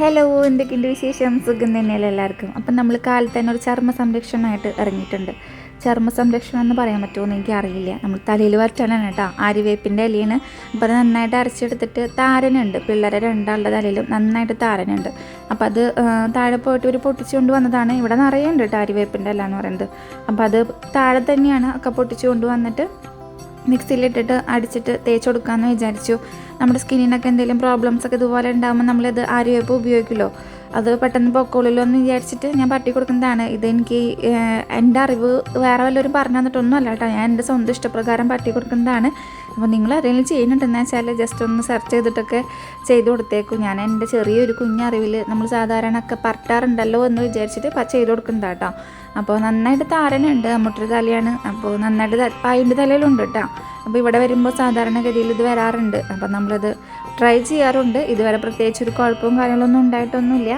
Hello എന്തൊക്കെയുണ്ട് വിശേഷം? സുഖം തന്നെയല്ലേ എല്ലാവർക്കും? അപ്പം നമ്മൾ കാലത്ത് തന്നെ ഒരു ചർമ്മ സംരക്ഷണമായിട്ട് ഇറങ്ങിയിട്ടുണ്ട്. ചർമ്മ സംരക്ഷണം എന്ന് പറയാൻ പറ്റുമോ എന്ന് എനിക്ക് അറിയില്ല നമ്മൾ തലയിൽ വരച്ചാലാണ് കേട്ടോ. ആര്യവേപ്പിന്റെ ഇലയാണ്. അത് നന്നായിട്ട് അരച്ചെടുത്തിട്ട് താരനുണ്ട്. പിള്ളേരെ രണ്ടാളുടെ തലയിലും നന്നായിട്ട് താരനുണ്ട്. അപ്പം അത് താഴെ പോയിട്ട് ഒരു പൊട്ടിച്ചുകൊണ്ട് വന്നതാണ്. ഇവിടെ നിറയെ ഉണ്ട് കേട്ടോ ആര്യവേപ്പിന്റെ ഇല എന്ന് പറയുന്നത്. അപ്പം അത് താഴെ തന്നെയാണ് ഒക്കെ പൊട്ടിച്ചുകൊണ്ട് വന്നിട്ട് മിക്സിയിലിട്ടിട്ട് അടിച്ചിട്ട് തേച്ച് കൊടുക്കാമെന്ന് വിചാരിച്ചു. നമ്മുടെ സ്കിന്നിനൊക്കെ എന്തെങ്കിലും പ്രോബ്ലംസ് ഒക്കെ ഇതുപോലെ ഉണ്ടാകുമ്പോൾ നമ്മളിത് ആര്യവേപ്പ് ഉപയോഗിക്കുമല്ലോ. അത് പെട്ടെന്ന് പൊക്കോളല്ലോ എന്ന് വിചാരിച്ചിട്ട് ഞാൻ പട്ടി കൊടുക്കുന്നതാണ്. ഇതെനിക്ക് എന്റെ അറിവ് വേറെ വല്ലവരും പറഞ്ഞു തന്നിട്ടൊന്നും അല്ല കേട്ടോ. ഞാൻ എന്റെ സ്വന്തം ഇഷ്ടപ്രകാരം പട്ടി കൊടുക്കുന്നതാണ്. അപ്പോൾ നിങ്ങൾ ആരെങ്കിലും ചെയ്യുന്നുണ്ടെന്ന് വെച്ചാൽ ജസ്റ്റ് ഒന്ന് സെർച്ച് ചെയ്തിട്ടൊക്കെ ചെയ്ത് കൊടുത്തേക്കും. ഞാൻ എന്റെ ചെറിയൊരു കുഞ്ഞറിവിൽ നമ്മൾ സാധാരണ ഒക്കെ പറട്ടാറുണ്ടല്ലോ എന്ന് വിചാരിച്ചിട്ട് ചെയ്ത് കൊടുക്കുന്നതാണ് കേട്ടോ അപ്പോൾ നന്നായിട്ട് താരനുണ്ട് അമ്മൂട്ടൊരു തലയാണ്. അപ്പോൾ നന്നായിട്ട് പായന്റെ തലയിലുണ്ട് കേട്ടോ അപ്പോൾ ഇവിടെ വരുമ്പോൾ സാധാരണഗതിയിൽ ഇത് വരാറുണ്ട്. അപ്പോൾ നമ്മളത് ട്രൈ ചെയ്യാറുണ്ട്. ഇതുവരെ പ്രത്യേകിച്ച് ഒരു കുഴപ്പവും കാര്യങ്ങളൊന്നും ഉണ്ടായിട്ടൊന്നുമില്ല.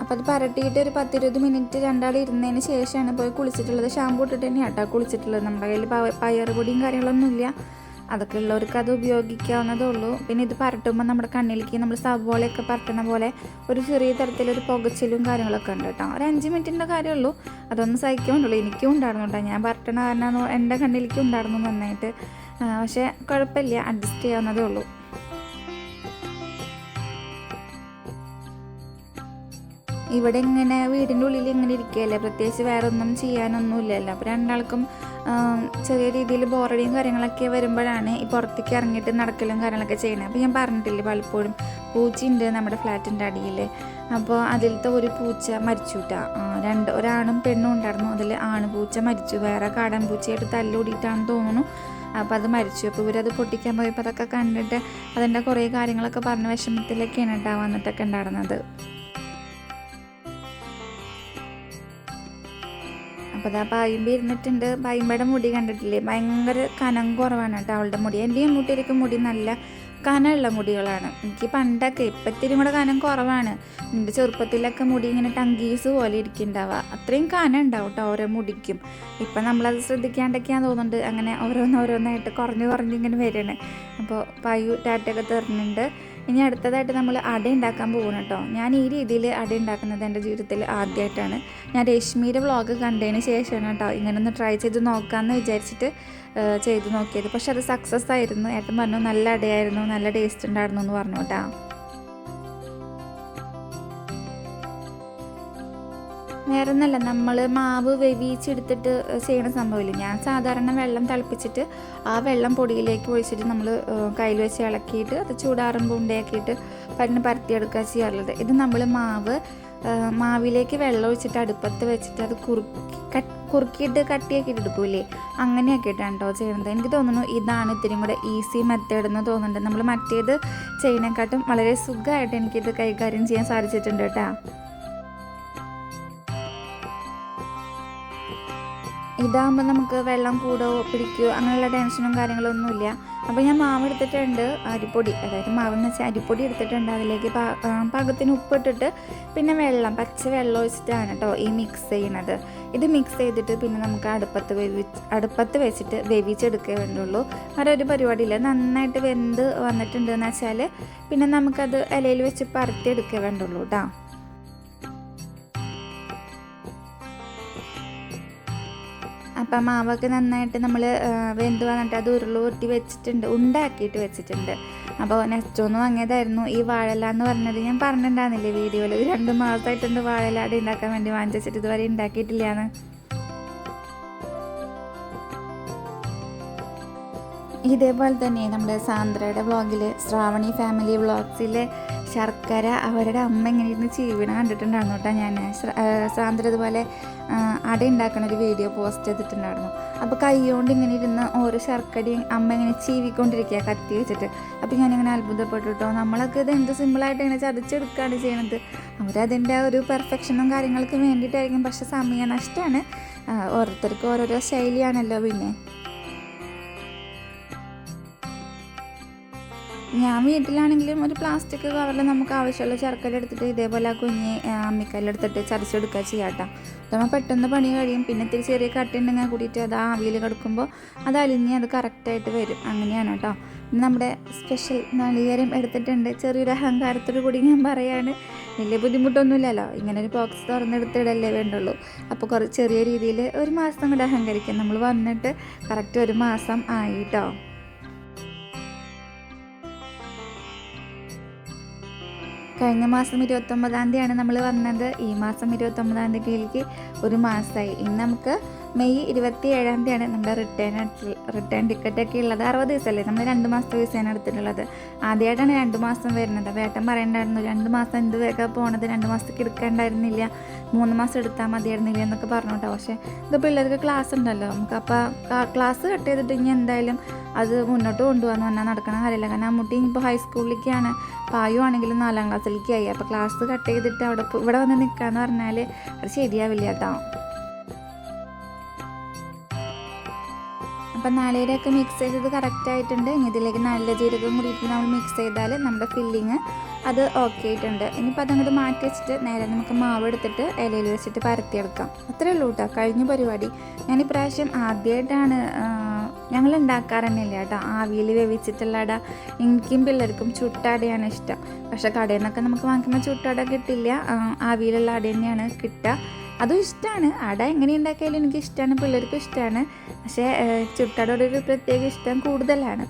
അപ്പോൾ അത് പരട്ടിയിട്ട് ഒരു പത്തിരുപത് മിനിറ്റ് രണ്ടാൾ ഇരുന്നതിന് ശേഷമാണ് പോയി കുളിച്ചിട്ടുള്ളത്. ഷാമ്പൂ ഇട്ടിട്ട് തന്നെയാണ് കേട്ടോ കുളിച്ചിട്ടുള്ളത്. നമ്മുടെ കയ്യിൽ പയർ പൊടിയും കാര്യങ്ങളൊന്നുമില്ല. അതൊക്കെ ഉള്ളവർക്ക് അത് ഉപയോഗിക്കാവുന്നതേ ഉള്ളൂ. പിന്നെ ഇത് പരട്ടുമ്പോൾ നമ്മുടെ കണ്ണിലേക്ക് നമ്മൾ സവോളയൊക്കെ പരട്ടണ പോലെ ഒരു ചെറിയ തരത്തിലൊരു പുകച്ചിലും കാര്യങ്ങളൊക്കെ ഉണ്ട് കേട്ടോ. ഒരു അഞ്ച് മിനിറ്റിന്റെ കാര്യമുള്ളൂ അതൊന്നും സഹിക്കുന്നുള്ളൂ എനിക്കും ഉണ്ടായിരുന്നു കേട്ടോ. ഞാൻ പരട്ടണ കാരണം എന്റെ കണ്ണിലേക്ക് ഉണ്ടായിരുന്നു നന്നായിട്ട്. പക്ഷേ കുഴപ്പമില്ല. അഡ്ജസ്റ്റ് ചെയ്യാവുന്നതേ ഉള്ളൂ. ഇവിടെ ഇങ്ങനെ വീടിന്റെ ഉള്ളിൽ ഇങ്ങനെ ഇരിക്കുകയല്ലേ? പ്രത്യേകിച്ച് വേറെ ഒന്നും ചെയ്യാനൊന്നുമില്ലല്ലോ. അപ്പോൾ രണ്ടാൾക്കും ചെറിയ രീതിയിൽ ബോറടിയും കാര്യങ്ങളൊക്കെ വരുമ്പോഴാണ് ഈ പുറത്തേക്ക് ഇറങ്ങിയിട്ട് നടക്കലും കാര്യങ്ങളൊക്കെ ചെയ്യണത് അപ്പോൾ ഞാൻ പറഞ്ഞിട്ടില്ലേ പലപ്പോഴും പൂച്ചയുണ്ട് നമ്മുടെ ഫ്ലാറ്റിന്റെ അടിയിൽ. അപ്പോൾ അതിലത്തെ ഒരു പൂച്ച മരിച്ചു കേട്ടോ രണ്ട് ഒരാണും പെണ്ണും ഉണ്ടായിരുന്നു. അതിൽ ആണ് പൂച്ച മരിച്ചു. വേറെ കാടൻ പൂച്ചയായിട്ട് തല്ലോടിയിട്ടാണെന്ന് തോന്നുന്നു. അപ്പോൾ അത് മരിച്ചു. അപ്പോൾ ഇവരത് പൊട്ടിക്കാൻ പോയപ്പോൾ അതൊക്കെ കണ്ടിട്ട് അതിന്റെ കുറേ കാര്യങ്ങളൊക്കെ പറഞ്ഞ വിഷമത്തിലൊക്കെയാണ് കേട്ടോ എന്നിട്ടൊക്കെ ഉണ്ടായിരുന്നത്. അപ്പോൾ അതാ പായുമ്പ ഇരുന്നിട്ടുണ്ട്. പായുമ്പയുടെ മുടി കണ്ടിട്ടില്ലേ? ഭയങ്കര കനം കുറവാണ് കേട്ടോ അവളുടെ മുടി. എന്റെ മുട്ടിയിലേക്ക് മുടി നല്ല കനമുള്ള മുടികളാണ്. എനിക്ക് പണ്ടൊക്കെ ഇപ്പം കൂടെ കനം കുറവാണ്. എന്റെ ചെറുപ്പത്തിലൊക്കെ മുടി ഇങ്ങനെ ടങ്കീസ് പോലെ ഇരിക്കുന്നുണ്ടാവുക. അത്രയും കനം ഉണ്ടാവും കേട്ടോ ഓരോ മുടിക്കും. ഇപ്പം നമ്മളത് ശ്രദ്ധിക്കാണ്ടൊക്കെയാണ് തോന്നുന്നുണ്ട്. അങ്ങനെ ഓരോന്നോരോന്നായിട്ട് കുറഞ്ഞ് കുറഞ്ഞ് ഇങ്ങനെ വരികയാണ്. അപ്പോൾ പായു ടാറ്റൊക്കെ തരുന്നുണ്ട് ഇനി അടുത്തതായിട്ട് നമ്മൾ അട ഉണ്ടാക്കാൻ പോകണം കേട്ടോ. ഞാൻ ഈ രീതിയിൽ അട ഉണ്ടാക്കുന്നത് എന്റെ ജീവിതത്തിൽ ആദ്യമായിട്ടാണ്. ഞാൻ രശ്മിയുടെ വ്ളോഗ് കണ്ടതിന് ശേഷമാണ് കേട്ടോ ഇങ്ങനെ ഒന്ന് ട്രൈ ചെയ്ത് നോക്കാമെന്ന് വിചാരിച്ചിട്ട് ചെയ്ത് നോക്കിയത്. പക്ഷെ അത് സക്സസ് ആയിരുന്നു. ഏട്ടൻ പറഞ്ഞു നല്ല അടയായിരുന്നു നല്ല ടേസ്റ്റ് ഉണ്ടായിരുന്നു എന്ന് പറഞ്ഞു കേട്ടോ. വേറെ ഒന്നല്ല നമ്മൾ മാവ് വേവിച്ചെടുത്തിട്ട് ചെയ്യണ സംഭവമില്ല? ഞാൻ സാധാരണ വെള്ളം തിളപ്പിച്ചിട്ട് ആ വെള്ളം പൊടിയിലേക്ക് ഒഴിച്ചിട്ട് നമ്മൾ കയ്യിൽ വെച്ച് ഇളക്കിയിട്ട് അത് ചൂടാറുമ്പോൾ ഉണ്ടയാക്കിയിട്ട് പരന്ന് പരത്തിയെടുക്കുക ചെയ്യാറുള്ളത്. ഇത് നമ്മൾ മാവ് മാവിലേക്ക് വെള്ളം ഒഴിച്ചിട്ട് അടുപ്പത്ത് വെച്ചിട്ട് അത് കുറുക്കി കുറുക്കിയിട്ട് കട്ടിയാക്കിയിട്ട് എടുക്കൂലേ അങ്ങനെയൊക്കെയിട്ടാണ് കേട്ടോ ചെയ്യുന്നത്. എനിക്ക് തോന്നുന്നു ഇതാണ് ഇത്തിരി കൂടെ ഈസി മെത്തേഡ് എന്ന് തോന്നുന്നുണ്ട്. നമ്മൾ മറ്റേത് ചെയ്യുന്നതിനെക്കാട്ടും വളരെ സുഖമായിട്ട് എനിക്കിത് കൈകാര്യം ചെയ്യാൻ സാധിച്ചിട്ടുണ്ട് കേട്ടോ. ഇതാകുമ്പോൾ നമുക്ക് വെള്ളം കൂടോ പിടിക്കുകയോ അങ്ങനെയുള്ള ടെൻഷനും കാര്യങ്ങളൊന്നും ഇല്ല. അപ്പോൾ ഞാൻ മാവ് എടുത്തിട്ടുണ്ട് അരിപ്പൊടി. അതായത് മാവ് എന്ന് വെച്ചാൽ അരിപ്പൊടി എടുത്തിട്ടുണ്ട്. അതിലേക്ക് പാകത്തിന് ഉപ്പിട്ടിട്ട് പിന്നെ വെള്ളം പച്ച വെള്ളം ഒഴിച്ചിട്ടാണ് കേട്ടോ ഈ മിക്സ് ചെയ്യണത്. ഇത് മിക്സ് ചെയ്തിട്ട് പിന്നെ നമുക്ക് അടുപ്പത്ത് വേവി അടുപ്പത്ത് വെച്ചിട്ട് വേവിച്ചെടുക്കേ വേണ്ടുള്ളൂ. വേറെ ഒരു പരിപാടിയില്ല. നന്നായിട്ട് വെന്ത് വന്നിട്ടുണ്ട് എന്ന് വെച്ചാൽ പിന്നെ നമുക്കത് ഇലയിൽ വെച്ച് പരത്തി എടുക്കേ വേണ്ടുള്ളൂ കേട്ടോ അപ്പം മാവൊക്കെ നന്നായിട്ട് നമ്മൾ വെന്ത് വന്നിട്ട് അത് ഉരുളൂറ്റി വെച്ചിട്ടുണ്ട് ഉണ്ടാക്കിയിട്ട് വെച്ചിട്ടുണ്ട്. അപ്പോൾ നെച്ചോന്ന് വാങ്ങിയതായിരുന്നു. ഈ വാഴല എന്ന് പറഞ്ഞത് ഞാൻ പറഞ്ഞിട്ടുണ്ടായിരുന്നില്ലേ വീഡിയോയിൽ? ഇത് രണ്ട് മാസമായിട്ടുണ്ട് വാഴലാട് ഉണ്ടാക്കാൻ വേണ്ടി വാങ്ങിച്ചിട്ട് ഇതുവരെ ഉണ്ടാക്കിയിട്ടില്ലാന്ന്. ഇതേപോലെ തന്നെ നമ്മുടെ സാന്ദ്രയുടെ വ്ളോഗിൽ ശ്രാവണി ഫാമിലി വ്ളോഗ്സിലെ ശർക്കര അവരുടെ അമ്മ ഇങ്ങനെ ഇരുന്ന് ചീവണ കണ്ടിട്ടുണ്ടായിരുന്നു കേട്ടോ ഞാൻ സാന്ദ്ര ഇതുപോലെ അട ഉണ്ടാക്കണ ഒരു വീഡിയോ പോസ്റ്റ് ചെയ്തിട്ടുണ്ടായിരുന്നു. അപ്പോൾ കൈകൊണ്ട് ഇങ്ങനെ ഇരുന്ന് ഓരോ ശർക്കരയും അമ്മ ഇങ്ങനെ ചീവിക്കൊണ്ടിരിക്കുക കത്തി വെച്ചിട്ട്. അപ്പോൾ ഞാനിങ്ങനെ അത്ഭുതപ്പെട്ടു കേട്ടോ നമ്മളൊക്കെ ഇത് എന്ത് സിമ്പിളായിട്ട് ഇങ്ങനെ ചതച്ചെടുക്കുകയാണ് ചെയ്യണത്? അവരതിന്റെ ഒരു പെർഫെക്ഷനും കാര്യങ്ങൾക്ക് വേണ്ടിയിട്ടായിരിക്കും. പക്ഷേ സമയ നഷ്ടമാണ്. ഓരോരുത്തർക്കും ഓരോരോ ശൈലിയാണല്ലോ പിന്നെ. ഞാൻ വീട്ടിലാണെങ്കിലും ഒരു പ്ലാസ്റ്റിക് കവറിൽ നമുക്ക് ആവശ്യമുള്ള ശർക്കര എടുത്തിട്ട് ഇതേപോലെ ആ കുഞ്ഞ് അമ്മിക്കല്ലെടുത്തിട്ട് ചതച്ചെടുക്കുക ചെയ്യാം കേട്ടോ നമ്മൾ പെട്ടെന്ന് പണി കഴിയും. പിന്നെ ഇത്തിരി ചെറിയ കട്ടുണ്ടെങ്കിൽ കൂടിയിട്ട് അത് ആവിയിൽ കിടക്കുമ്പോൾ അത് അലിഞ്ഞ് അത് കറക്റ്റായിട്ട് വരും. അങ്ങനെയാണ് കേട്ടോ. നമ്മുടെ സ്പെഷ്യൽ നാളികേരം എടുത്തിട്ടുണ്ട്. ചെറിയൊരു അഹങ്കാരത്തോടു കൂടി ഞാൻ പറയാണ്. വലിയ ബുദ്ധിമുട്ടൊന്നുമില്ലല്ലോ. ഇങ്ങനെ ഒരു ബോക്സ് തുറന്നെടുത്തിടല്ലേ വേണ്ടുള്ളൂ. അപ്പോൾ കുറച്ച് ചെറിയ രീതിയിൽ ഒരു മാസം കൂടെ അഹങ്കരിക്കാം. നമ്മൾ വന്നിട്ട് കറക്റ്റ് ഒരു മാസം ആയി കഴിഞ്ഞ മാസം ഇരുപത്തൊമ്പതാം തീയതിയാണ് നമ്മൾ വന്നത്. ഈ മാസം ഇരുപത്തൊമ്പതാം തീയതിയിലേക്ക് ഒരു മാസമായി. ഇന്ന് നമുക്ക് മെയ് ഇരുപത്തി ഏഴാം തീയതിയാണ് നമ്മുടെ റിട്ടേൺ റിട്ടേൺ ടിക്കറ്റ് ഒക്കെ ഉള്ളത്. അറുപത് ദിവസമല്ലേ? നമ്മൾ രണ്ട് മാസത്തെ വിസയാണ് എടുത്തിട്ടുള്ളത്. ആദ്യമായിട്ടാണ് രണ്ട് മാസം വരുന്നത്. വേട്ടൻ പറയണ്ടായിരുന്നു രണ്ട് മാസം എന്ത് വേഗം പോണത്? രണ്ട് മാസത്തേക്ക് എടുക്കേണ്ടായിരുന്നില്ല. മൂന്ന് മാസം എടുത്താൽ മതിയായിരുന്നില്ല എന്നൊക്കെ പറഞ്ഞു കേട്ടോ പക്ഷേ ഇത് പിള്ളേർക്ക് ക്ലാസ് ഉണ്ടല്ലോ. നമുക്ക് അപ്പോൾ ക്ലാസ് കട്ട് ചെയ്തിട്ട് ഇനി എന്തായാലും അത് മുന്നോട്ട് കൊണ്ടുപോകാന്ന് പറഞ്ഞാൽ നടക്കണ കാര്യമില്ല. കാരണം അമ്മൂട്ടി ഇപ്പോൾ ഹൈസ്കൂളിലേക്കാണ് പായു ആണെങ്കിലും നാലാം ക്ലാസ്സിലേക്കായി അപ്പോൾ ക്ലാസ് കട്ട് ചെയ്തിട്ട് അവിടെ ഇവിടെ വന്ന് നിൽക്കാന്ന് പറഞ്ഞാൽ അത് ശരിയാവില്ല കേട്ടോ. അപ്പം നാളികേരമൊക്കെ മിക്സ് ചെയ്തത് കറക്റ്റ് ആയിട്ടുണ്ട്. ഇനി ഇതിലേക്ക് നല്ല ജീരകം കൂടിയിട്ട് നമ്മൾ മിക്സ് ചെയ്താൽ നമ്മുടെ ഫില്ലിങ് അത് ഓക്കെ ആയിട്ടുണ്ട്. ഇനിയിപ്പോൾ അതങ്ങോട്ട് മാറ്റി വെച്ചിട്ട് നേരെ നമുക്ക് മാവ് എടുത്തിട്ട് ഇലയിൽ വെച്ചിട്ട് പരത്തിയെടുക്കാം. അത്രേ ഉള്ളൂ കേട്ടോ കഴിഞ്ഞ പരിപാടി. ഞാൻ ഇപ്രാവശ്യം ആദ്യമായിട്ടാണ് ഞങ്ങൾ ഉണ്ടാക്കാറന്നില്ല കേട്ടോ ആവിയിൽ വേവിച്ചിട്ടുള്ള അട എനിക്കും പിള്ളേർക്കും ചുട്ടാടയാണ് ഇഷ്ടം. പക്ഷേ കടയിൽ നിന്നൊക്കെ നമുക്ക് വാങ്ങിക്കുമ്പോൾ ചുട്ടാട കിട്ടില്ല. ആവിയിലുള്ള അട തന്നെയാണ് കിട്ടുക. അതും ഇഷ്ടമാണ് അട എങ്ങനെ ഉണ്ടാക്കിയാലും എനിക്ക് ഇഷ്ടമാണ് പിള്ളേർക്കും ഇഷ്ടമാണ് പക്ഷേ ചുട്ടടയുടെ ഒരു പ്രത്യേക ഇഷ്ടം കൂടുതലാണ്.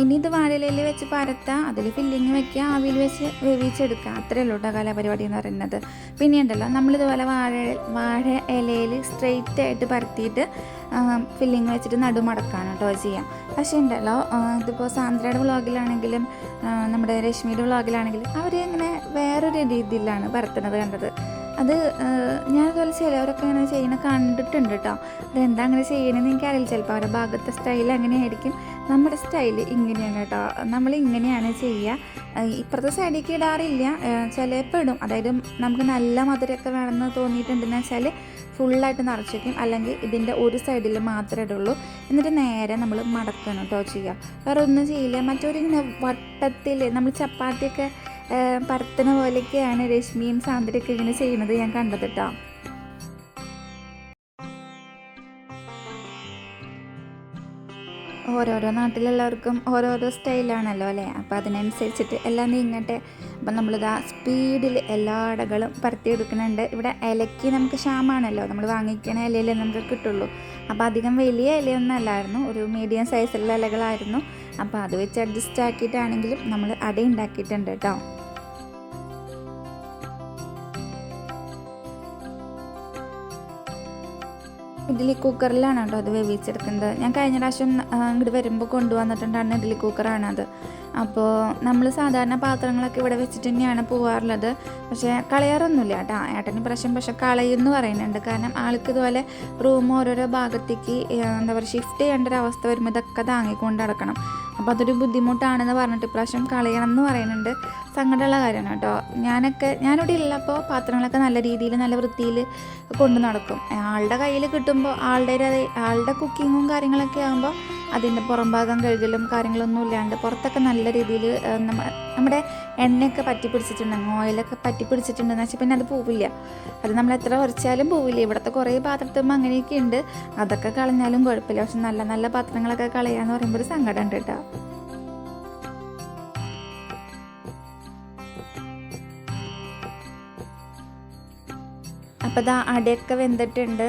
ഇനി ഇത് വാഴയിലയിൽ വെച്ച് പരത്താം അതിൽ ഫില്ലിങ് വെക്കുക ആവിയിൽ വെച്ച് വേവിച്ചെടുക്കുക. അത്രയേ ഉള്ളൂ കേട്ടോ കലാപരിപാടി എന്ന് പറയുന്നത്. പിന്നെ ഉണ്ടല്ലോ നമ്മളിതുപോലെ വാഴ വാഴ ഇലയിൽ സ്ട്രെയിറ്റ് ആയിട്ട് പരത്തിയിട്ട് ഫില്ലിങ് വെച്ചിട്ട് നടുമടക്കാണ് കേട്ടോ ചെയ്യാം. പക്ഷേ ഉണ്ടല്ലോ ഇതിപ്പോൾ സാന്ദ്രയുടെ വ്ളോഗിലാണെങ്കിലും നമ്മുടെ രശ്മിയുടെ വ്ളോഗിലാണെങ്കിലും അവർ ഇങ്ങനെ വേറൊരു രീതിയിലാണ് പരത്തുന്നത് കണ്ടത്. അത് ഞാൻ അതുപോലെ ചിലവരൊക്കെ അങ്ങനെ ചെയ്യുന്ന കണ്ടിട്ടുണ്ട് കേട്ടോ അതെന്താ അങ്ങനെ ചെയ്യണമെന്ന് എനിക്കറിയില്ല. ചിലപ്പോൾ അവരുടെ ഭാഗത്തെ സ്റ്റൈൽ അങ്ങനെയായിരിക്കും. നമ്മുടെ സ്റ്റൈൽ ഇങ്ങനെയാണ് കേട്ടോ. നമ്മൾ ഇങ്ങനെയാണ് ചെയ്യുക ഇപ്പുറത്തെ സൈഡിലേക്ക് ഇടാറില്ല. ചിലപ്പോൾ ഇടും. അതായത് നമുക്ക് നല്ല മധുരമൊക്കെ വേണമെന്ന് തോന്നിയിട്ടുണ്ടെന്ന് വെച്ചാൽ ഫുള്ളായിട്ട് നിറച്ചേക്കും അല്ലെങ്കിൽ ഇതിന്റെ ഒരു സൈഡിൽ മാത്രമേ ഇടുള്ളൂ. എന്നിട്ട് നേരെ നമ്മൾ മടക്കണം കേട്ടോ ചെയ്യുക. വേറെ ഒന്നും ചെയ്യില്ല. മറ്റൊരിങ്ങനെ വട്ടത്തിൽ നമ്മൾ ചപ്പാത്തിയൊക്കെ പരത്തണ പോലെയൊക്കെയാണ് രശ്മിയും സാന്ദ്രയൊക്കെ ഇങ്ങനെ ചെയ്യുന്നത് ഞാൻ കണ്ടത് കേട്ടോ. ഓരോരോ നാട്ടിലുള്ളവർക്കും ഓരോരോ സ്റ്റൈലാണല്ലോ അല്ലേ? അപ്പോൾ അതിനനുസരിച്ചിട്ട് എല്ലാം നീങ്ങട്ടെ. അപ്പം നമ്മളിതാ സ്പീഡിൽ എല്ലാ അടകളും പരത്തിയെടുക്കുന്നുണ്ട് ഇവിടെ ഇലയ്ക്ക് നമുക്ക് ക്ഷാമാണല്ലോ. നമ്മൾ വാങ്ങിക്കണ ഇലയിലേ നമുക്ക് കിട്ടുള്ളൂ. അപ്പോൾ അധികം വലിയ ഇലയൊന്നും അല്ലായിരുന്നു ഒരു മീഡിയം സൈസിലുള്ള ഇലകളായിരുന്നു. അപ്പോൾ അത് വെച്ച് അഡ്ജസ്റ്റ് ആക്കിയിട്ടാണെങ്കിലും നമ്മൾ അട ഉണ്ടാക്കിയിട്ടുണ്ട് കേട്ടോ. ഇഡ്ഡലി കുക്കറിലാണ് കേട്ടോ അത് വേവിച്ചെടുക്കുന്നത്. ഞാൻ കഴിഞ്ഞ പ്രാവശ്യം ഇങ്ങോട്ട് വരുമ്പോൾ കൊണ്ടുവന്നിട്ടുണ്ടായിരുന്ന ഇഡ്ഡലി കുക്കറാണ് അത്. അപ്പോൾ നമ്മൾ സാധാരണ പാത്രങ്ങളൊക്കെ ഇവിടെ വെച്ചിട്ട് തന്നെയാണ് പോകാറുള്ളത് പക്ഷേ കളയാറൊന്നുമില്ല കേട്ടോ. ഏട്ടന് പ്രശ്നം പക്ഷെ കളയെന്ന് പറയുന്നുണ്ട്. കാരണം ആൾക്ക് ഇതുപോലെ റൂം ഓരോരോ ഭാഗത്തേക്ക് എന്താ പറയുക ഷിഫ്റ്റ് ചെയ്യേണ്ട ഒരു അവസ്ഥ വരുമ്പോൾ ഇതൊക്കെ താങ്ങിക്കൊണ്ട് നടക്കണം. അപ്പോൾ അതൊരു ബുദ്ധിമുട്ടാണെന്ന് പറഞ്ഞിട്ട് ഇപ്രാവശ്യം കളയണം എന്ന് പറയുന്നുണ്ട്. സങ്കടമുള്ള കാര്യമാണ് കേട്ടോ. ഞാനൊക്കെ ഞാനിവിടെ ഉള്ളപ്പോൾ പാത്രങ്ങളൊക്കെ നല്ല രീതിയിൽ നല്ല വൃത്തിയിൽ കൊണ്ടു നടക്കും. ആളുടെ കയ്യിൽ കിട്ടുമ്പോൾ ആളുടെ ആളുടെ കുക്കിങ്ങും കാര്യങ്ങളൊക്കെ ആകുമ്പോൾ അതിന്റെ പുറം ഭാഗം കഴുകലും കാര്യങ്ങളൊന്നും ഇല്ലാണ്ട് പുറത്തൊക്കെ നല്ല രീതിയിൽ നമ്മുടെ എണ്ണയൊക്കെ പറ്റി പിടിച്ചിട്ടുണ്ടെങ്കിൽ ഓയിലൊക്കെ പറ്റി പിടിച്ചിട്ടുണ്ടെന്ന് വെച്ചാൽ പിന്നെ അത് പോവില്ല. അത് നമ്മൾ എത്ര കുറച്ചാലും പോവില്ല. ഇവിടുത്തെ കുറേ പാത്രത്തുമ്പോൾ അങ്ങനെയൊക്കെ ഉണ്ട്. അതൊക്കെ കളഞ്ഞാലും കുഴപ്പമില്ല. പക്ഷെ നല്ല നല്ല പാത്രങ്ങളൊക്കെ കളയാന്ന് പറയുമ്പോൾ ഒരു സങ്കടം ഉണ്ട് കേട്ടോ. അപ്പോൾ ഇതാ അടയൊക്കെ വെന്തിട്ടുണ്ട്.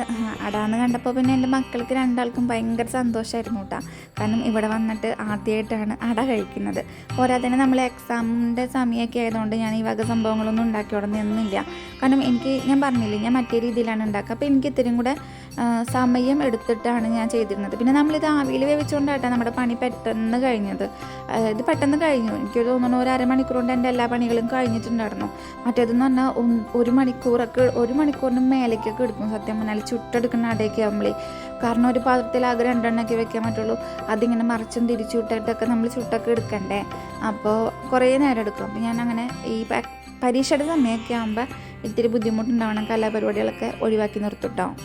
അടാന്ന് കണ്ടപ്പോൾ പിന്നെ എന്റെ മക്കൾക്ക് രണ്ടാൾക്കും ഭയങ്കര സന്തോഷമായിരുന്നു കേട്ടോ കാരണം ഇവിടെ വന്നിട്ട് ആദ്യമായിട്ടാണ് അട കഴിക്കുന്നത്. പോരാതെ നമ്മൾ എക്സാമിന്റെ സമയമൊക്കെ ആയതുകൊണ്ട് ഞാൻ ഈ വക സംഭവങ്ങളൊന്നും ഉണ്ടാക്കി നിന്നില്ല. കാരണം എനിക്ക് ഞാൻ പറഞ്ഞില്ലേ ഞാൻ മറ്റേ രീതിയിലാണ് ഉണ്ടാക്കുക. അപ്പോൾ എനിക്ക് ഇത്തിരിയും കൂടെ സമയം എടുത്തിട്ടാണ് ഞാൻ ചെയ്തിരുന്നത്. പിന്നെ നമ്മളിത് ആവിയിൽ വേവിച്ചുകൊണ്ടാട്ടോ നമ്മുടെ പണി പെട്ടെന്ന് കഴിഞ്ഞത്. ഇത് പെട്ടെന്ന് കഴിഞ്ഞു. എനിക്ക് തോന്നുന്നു ഒരു അരമണിക്കൂർ കൊണ്ട് എന്റെ എല്ലാ പണികളും കഴിഞ്ഞിട്ടുണ്ടായിരുന്നു. മറ്റേതെന്ന് പറഞ്ഞാൽ ഒരു മണിക്കൂറൊക്കെ ഒരു മണിക്കൂറിന് മേലേക്കൊക്കെ എടുക്കും സത്യം പറഞ്ഞാൽ ചുട്ടെടുക്കുന്ന അടയൊക്കെ ആകുമ്പോഴേ കാരണം ഒരു പാത്രത്തിൽ ആകെ രണ്ടെണ്ണമൊക്കെ വെക്കാൻ പറ്റുള്ളൂ. അതിങ്ങനെ മറിച്ചും തിരിച്ചു വിട്ടിട്ടൊക്കെ നമ്മൾ ചുട്ടൊക്കെ എടുക്കണ്ടേ. അപ്പോൾ കുറേ നേരം എടുക്കും. അപ്പോൾ ഞാൻ അങ്ങനെ ഈ പരീക്ഷയുടെ സമയമൊക്കെ ആകുമ്പോൾ ഇത്തിരി ബുദ്ധിമുട്ടുണ്ടാവണം. കലാപരിപാടികളൊക്കെ ഒഴിവാക്കി നിർത്തുട്ടോ.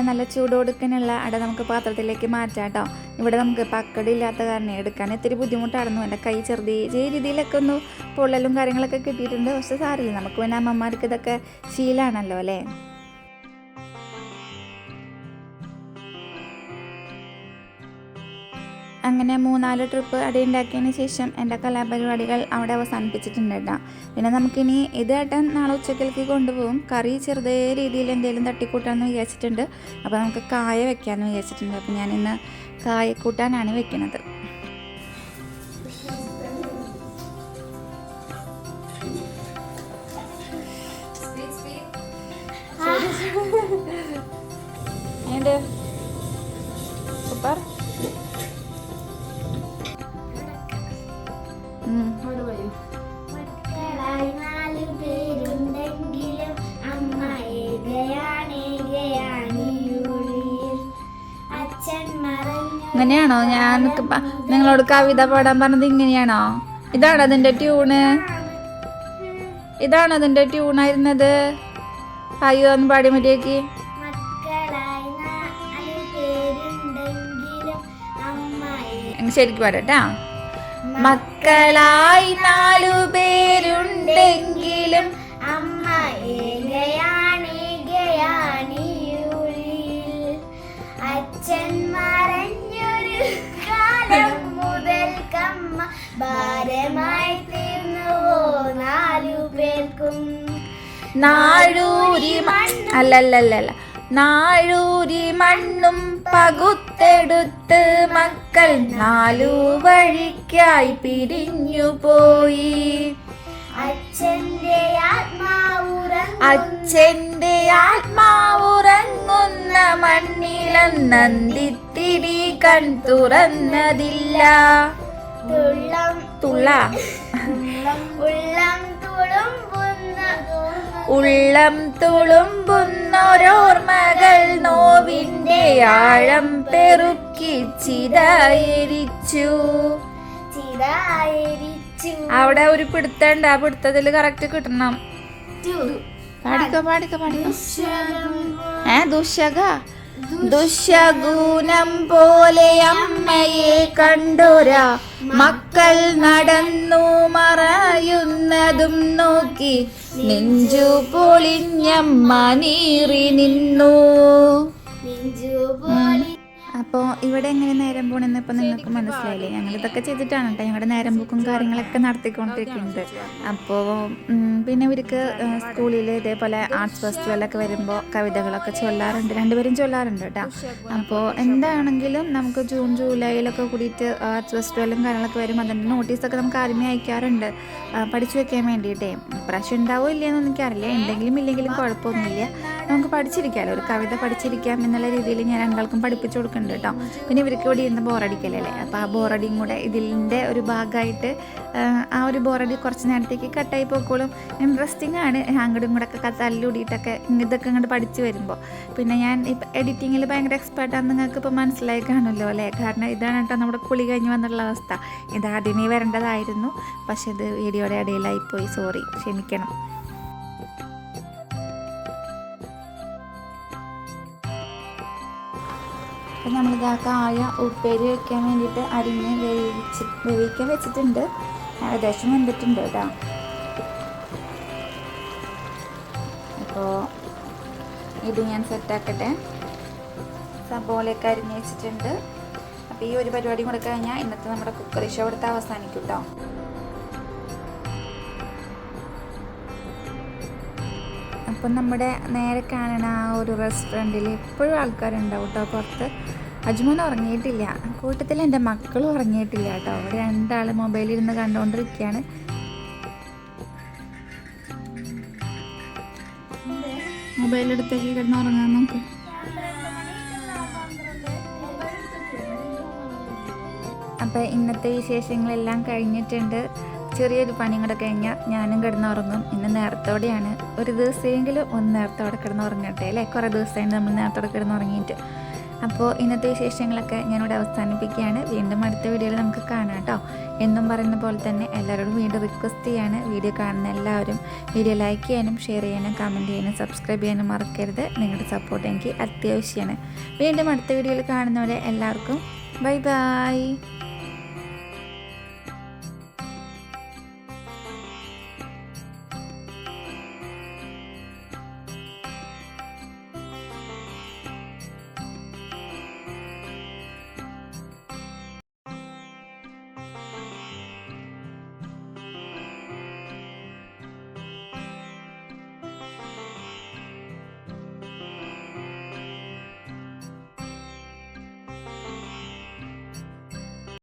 അങ്ങനെ നല്ല ചൂടോടുക്കാനുള്ള അട നമുക്ക് പാത്രത്തിലേക്ക് മാറ്റാം കേട്ടോ. ഇവിടെ നമുക്ക് പക്കടി ഇല്ലാത്ത കാരണം എടുക്കാൻ ഇത്തിരി ബുദ്ധിമുട്ടായിരുന്നു. എന്റെ കൈ ചെറുതി ചെറിയ രീതിയിലൊക്കെ ഒന്ന് പൊള്ളലും കാര്യങ്ങളൊക്കെ കിട്ടിയിട്ടുണ്ട്. പക്ഷെ സാരില്ല നമുക്ക് പിന്നെ അമ്മമാർക്ക് ഇതൊക്കെ ശീലമാണല്ലോ അല്ലേ? അങ്ങനെ മൂന്നാൽ ട്രിപ്പ് അടി അടിയുണ്ടാക്കിയതിന് ശേഷം എന്റെ കലാപരിപാടികൾ അവിടെ അവസാനിപ്പിച്ചിട്ടുണ്ട് കേട്ടോ പിന്നെ നമുക്കിനി ഇത് ഏട്ടൻ നാളെ ഉച്ചക്കലേക്ക് കൊണ്ടുപോകും. കറി ചെറുതേ രീതിയിൽ എന്തെങ്കിലും തട്ടിക്കൂട്ടാമെന്ന് വിചാരിച്ചിട്ടുണ്ട്. അപ്പോൾ നമുക്ക് കായ വെക്കാമെന്ന് വിചാരിച്ചിട്ടുണ്ട്. അപ്പോൾ ഞാനിന്ന് കായക്കൂട്ടാനാണ് വെക്കുന്നത്. സൂപ്പർ നിങ്ങളോട് കവിത പാടാൻ പറഞ്ഞത് ഇങ്ങനെയാണോ? ഇതാണ് അതിന്റെ ട്യൂണ് ഇതാണ് അതിന്റെ ട്യൂണായിരുന്നത് അയ്യോ ഒന്ന് പാടി ഏക- ശരിക്കും പറയട്ടാ മക്കളായി നാലു പേരുണ്ടെങ്കിലും ഭാരമായി തീർന്നുവോ നാലു പേർക്കും? നാഴൂരി അല്ലല്ലല്ല നാഴൂരി മണ്ണും പകുത്തെടുത്ത് മക്കൾ നാലു വഴിക്കായി പിരിഞ്ഞു പോയി. അച്ഛന്റെ അച്ഛന്റെ ആത്മാവുറങ്ങുന്ന മണ്ണിലെന്നന്തിത്തിരി കൺ തുറന്നതില്ല. തുള്ളം തുള്ള. ഉള്ളം തുളുമ്പുന്ന ഉള്ളം തുളുമ്പുന്നൊരോർമ്മകൾ നോവിന്റെ ആഴം പെറുക്കി ചിതായിരിച്ചു. ചിതായിരിച്ചു. അവിടെ ഒരു പിടുത്തണ്ട്. ആ പിടുത്തത്തിൽ കറക്റ്റ് കിട്ടണം. പാടിക്കോ പാടിക്കോ പാടിക്കോ. ഏ ദുശക ദുശഗുണം പോലെ അമ്മയെ കണ്ടൊരാ. മക്കൾ നടന്നു മറയുന്നതും നോക്കി നെഞ്ചു പൊളിഞ്ഞമ്മ നീറി നിന്നു. നെഞ്ചു പോലി അപ്പോൾ ഇവിടെ എങ്ങനെ നേരം പോകണമെന്ന് ഇപ്പോൾ നിങ്ങൾക്ക് മനസ്സിലായില്ലേ? ഞങ്ങൾ ഇതൊക്കെ ചെയ്തിട്ടാണ് കേട്ടോ. ഞങ്ങളുടെ നേരം പോക്കും കാര്യങ്ങളൊക്കെ നടത്തിക്കൊണ്ടിരിക്കുന്നത് അപ്പോൾ പിന്നെ ഇവർക്ക് സ്കൂളിൽ ഇതേപോലെ ആർട്സ് ഫെസ്റ്റിവലൊക്കെ വരുമ്പോൾ കവിതകളൊക്കെ ചൊല്ലാറുണ്ട്. രണ്ടുപേരും ചൊല്ലാറുണ്ട് കേട്ടോ. അപ്പോൾ എന്താണെങ്കിലും നമുക്ക് ജൂൺ ജൂലൈയിലൊക്കെ കൂടിയിട്ട് ആർട്സ് ഫെസ്റ്റിവലും കാര്യങ്ങളൊക്കെ വരുമ്പോൾ അതിന്റെ നോട്ടീസൊക്കെ നമുക്ക് ആദ്യമേ അയക്കാറുണ്ട്. പഠിച്ചു വെക്കാൻ വേണ്ടിയിട്ടേ. പ്രാവശ്യം ഉണ്ടാവോ ഇല്ലയെന്നൊന്നും എനിക്കറിയില്ല. ഉണ്ടെങ്കിലും ഇല്ലെങ്കിലും കുഴപ്പമൊന്നുമില്ല. നമുക്ക് പഠിച്ചിരിക്കാമല്ലോ ഒരു കവിത പഠിച്ചിരിക്കാം എന്നുള്ള രീതിയിൽ ഞാൻ രണ്ടാൾക്കും പഠിപ്പിച്ചു കൊടുക്കുന്നുണ്ട് കേട്ടോ. പിന്നെ ഇവർക്ക് ഇവിടെ ഇരുന്ന് ബോറടിക്കലല്ലേ അപ്പോൾ ആ ബോറടിയും കൂടെ ഇതിന്റെ ഒരു ഭാഗമായിട്ട് ആ, ഒരു ബോറടി കുറച്ച് നേരത്തേക്ക് കട്ടായി പോയിക്കോളും. ഇൻട്രസ്റ്റിംഗ് ആണ്. അങ്ങോട്ടും കൂടെ ഒക്കെ തല്ലുകൂടിയിട്ടൊക്കെ ഇതൊക്കെ ഇങ്ങോട്ട് പഠിച്ചു വരുമ്പോൾ പിന്നെ ഞാൻ ഇപ്പം എഡിറ്റിങ്ങിൽ ഭയങ്കര എക്സ്പേർട്ടാണെന്ന് നിങ്ങൾക്ക് ഇപ്പോൾ മനസ്സിലായി കാണുമല്ലോ അല്ലേ? കാരണം ഇതാണ് കേട്ടോ നമ്മുടെ കുളി കഴിഞ്ഞ് വന്നുള്ള അവസ്ഥ. ഇത് ആദ്യമേ വരേണ്ടതായിരുന്നു. പക്ഷേ ഇത് വീഡിയോയുടെ ഇടയിലായിപ്പോയി സോറി ക്ഷമിക്കണം. അപ്പം നമ്മളിത് ആ കായ ഉപ്പേരി വയ്ക്കാൻ വേണ്ടിയിട്ട് അരിഞ്ഞ് വേവിച്ച് വേവിക്കാൻ വെച്ചിട്ടുണ്ട്. ഏകദേശം വെന്തിട്ടുണ്ട് കേട്ടോ. അപ്പോൾ ഇത് ഞാൻ സെറ്റാക്കട്ടെ. സബോളയൊക്കെ അരിഞ്ഞ് വെച്ചിട്ടുണ്ട്. അപ്പോൾ ഈ ഒരു പരിപാടി കൂടെ കഴിഞ്ഞാൽ ഇന്നത്തെ നമ്മുടെ കുക്കറി ഷോ ഇവിടുത്തെ അവസാനിക്കും കേട്ടോ. അപ്പം നമ്മുടെ നേരെ കാണണ ആ ഒരു റെസ്റ്റോറന്റിൽ എപ്പോഴും ആൾക്കാരുണ്ടാവും കേട്ടോ പുറത്ത് അജ്മോൻ ഉറങ്ങിയിട്ടില്ല. കൂട്ടത്തിൽ എന്റെ മക്കളും ഉറങ്ങിയിട്ടില്ല കേട്ടോ അവർ രണ്ടാൾ മൊബൈലിൽ ഇരുന്ന് കണ്ടുകൊണ്ടിരിക്കുകയാണ് മൊബൈലെടുത്തേക്ക് കിടന്ന് ഉറങ്ങാൻ നോക്ക്. അപ്പോൾ ഇന്നത്തെ വിശേഷങ്ങളെല്ലാം കഴിഞ്ഞിട്ടുണ്ട്. ചെറിയൊരു പണിയും കൂടെ കഴിഞ്ഞാൽ ഞാനും കിടന്നുറങ്ങും. ഇന്ന് നേരത്തോടെയാണ്. ഒരു ദിവസമെങ്കിലും ഒന്ന് നേരത്തോടെ കിടന്നുറങ്ങട്ടെ അല്ലേ? കുറേ ദിവസമായിട്ട് നമ്മൾ നേരത്തോടെ കിടന്നുറങ്ങിയിട്ട്. അപ്പോൾ ഇന്നത്തെ വിശേഷങ്ങളൊക്കെ ഞാനിവിടെ അവസാനിപ്പിക്കുകയാണ്. വീണ്ടും അടുത്ത വീഡിയോയിൽ നമുക്ക് കാണാം കേട്ടോ. എന്നും പറയുന്ന പോലെ തന്നെ എല്ലാവരോടും വീണ്ടും റിക്വസ്റ്റ് ചെയ്യാണ്. വീഡിയോ കാണുന്ന എല്ലാവരും വീഡിയോ ലൈക്ക് ചെയ്യാനും ഷെയർ ചെയ്യാനും കമന്റ് ചെയ്യാനും സബ്സ്ക്രൈബ് ചെയ്യാനും മറക്കരുത്. നിങ്ങളുടെ സപ്പോർട്ട് എനിക്ക് അത്യാവശ്യമാണ്. വീണ്ടും അടുത്ത വീഡിയോയിൽ കാണുന്നവരെ എല്ലാവർക്കും ബൈ ബൈ